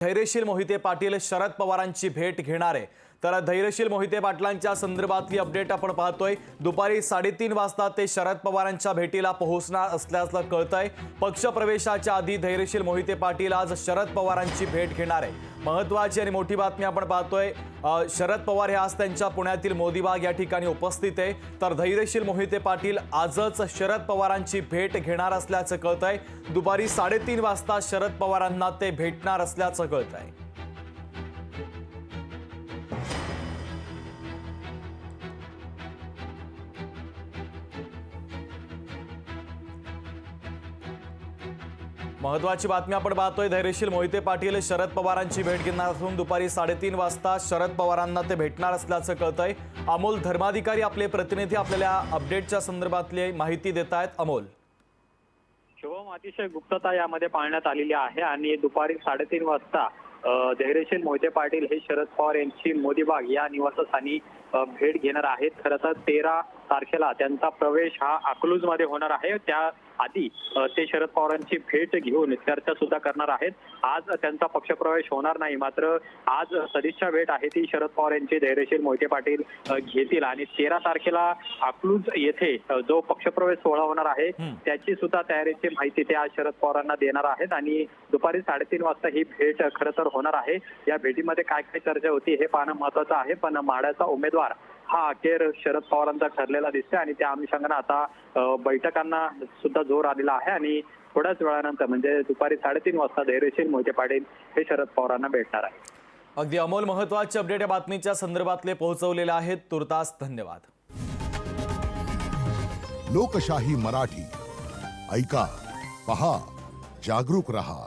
धैर्यशील मोहिते पाटील शरद पवारांची भेट घेणार. आहे तर धैर्यशील मोहिते पाटलांच्या संदर्भातली अपडेट आपण पाहतोय. दुपारी साडेतीन वाजता ते शरद पवारांच्या भेटीला पोहोचणार असल्याचं कळतंय. पक्षप्रवेशाच्या आधी धैर्यशील मोहिते पाटील आज शरद पवारांची भेट घेणार आहे महत्वाची आणि मोठी बातमी आपण पाहतोय शरद पवार हे आज त्यांच्या पुण्यातील मोदीबाग या ठिकाणी उपस्थित आहे. तर धैर्यशील मोहिते पाटील आजच शरद पवारांची भेट घेणार असल्याचं कळतंय. दुपारी साडेतीन वाजता शरद पवारांना ते भेटणार असल्याचं कळतंय. महत्वाची बातमी आपण पाहतोय धैर्यशील मोहिते पाटील शरद पवारांची भेट घेणार असून दुपारी साडेतीन वाजता शरद पवारांना ते भेटणार असल्याचं कळतंय. अमोल धर्माधिकारी आपले प्रतिनिधी आपल्याला अपडेटच्या संदर्भातली माहिती देत आहेत अमोल. शुभम अतिशय गुप्तता यामध्ये पाळण्यात आलेली आहे आणि दुपारी साडेतीन वाजता धैर्यशील मोहिते पाटील हे शरद पवार यांची मोदीबाग या निवासस्थानी भेट घेणार आहेत. खरं तर तेरा तारखेला त्यांचा प्रवेश हा अकलूजमध्ये होणार आहे. त्या आधी ते शरद पवारांची भेट घेऊन चर्चा सुद्धा करणार आहेत. आज त्यांचा पक्षप्रवेश होणार नाही. मात्र आज सदिच्छा भेट आहे ती शरद पवार यांची. धैर्यशील मोहिते पाटील घेतील. आणि तेरा तारखेला अकलूज येथे जो पक्षप्रवेश सोहळा होणार आहे. त्याची सुद्धा तयारीची माहिती ते आज शरद पवारांना देणार आहेत. आणि दुपारी साडेतीन वाजता ही भेट खरं तर होणार आहे. या भेटीमध्ये काय काय चर्चा होती हे पाहणं महत्वाचं आहे. पण माड्याचा उमेदवार हा अखेर शरद पवारांचा ठरलेला दिसतोय आणि त्या अनुषंगानं आता बैठकांना सुद्धा जोर आलेला आहे आणि थोड्याच वेळानंतर म्हणजे दुपारी साडेतीन वाजता धैर्यशील मोहिते पाटील हे शरद पवारांना भेटणार आहे अगदी अमोल महत्त्वाचे अपडेट या बातमीच्या संदर्भातले पोहोचवलेले आहेत. तुर्तास धन्यवाद. लोकशाही मराठी. ऐका पहा जागरूक रहा.